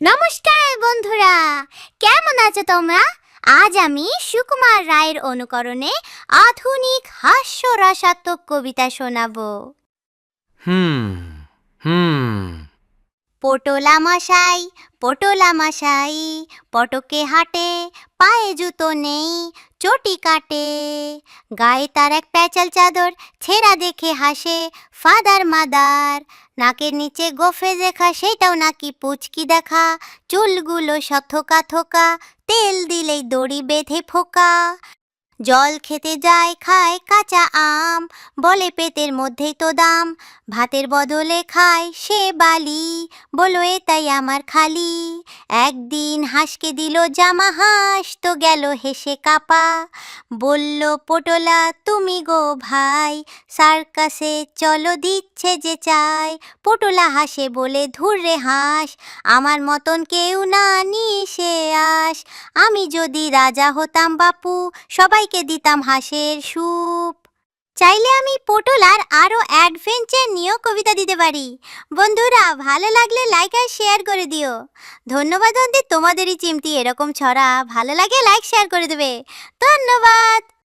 নমস্কার বন্ধুরা। কেমন আছো তোমরা? আজ আমি সুকুমার রায়ের অনুকরণে আধুনিক হাস্যরসাত্মক কবিতা শোনাবো। হুম হুম। পটোলা মশাই পটোলা মশাই পটকে হাঁটে পায়ে জুতো নেই চটি কাটে। গায়ে তার এক প্যাচাল চাদর ছেঁড়া দেখে হাসে ফাদার মাদার। নাকের নিচে গোফে দেখা সেটাও নাকি পুচকি দেখা। চুলগুলো সথকা থোকা, তেল দিলেই দড়ি বেঁধে ফোকা। জল খেতে যায়, খায় কাঁচা আম বলে পেটের মধ্যেই তো দাম। ভাতের বদলে খায় সে বালি, বলো এটাই আমার খালি। একদিন হাঁসকে দিল জামা, হাঁস তো গেল হেসে কাপা। বলল, পটোলা, তুমি গো ভাই, সার্কাসে চলো, দিচ্ছে যে চাই। পটোলা হাসে বলে ধুররে হাঁস, আমার মতন কেউ না নিশে আস। আমি যদি রাজা হতাম বাপু, সবাইকে দিতাম হাঁসের স্যুপ চাইলে আমি আর আরও অ্যাডভেঞ্চার নিয়েও কবিতা দিতে পারি। বন্ধুরা, ভালো লাগলে লাইক আর শেয়ার করে দিও। ধন্যবাদ অন্তে তোমাদেরই চিমটি এরকম ছড়া। ভালো লাগে লাইক শেয়ার করে দেবে। ধন্যবাদ!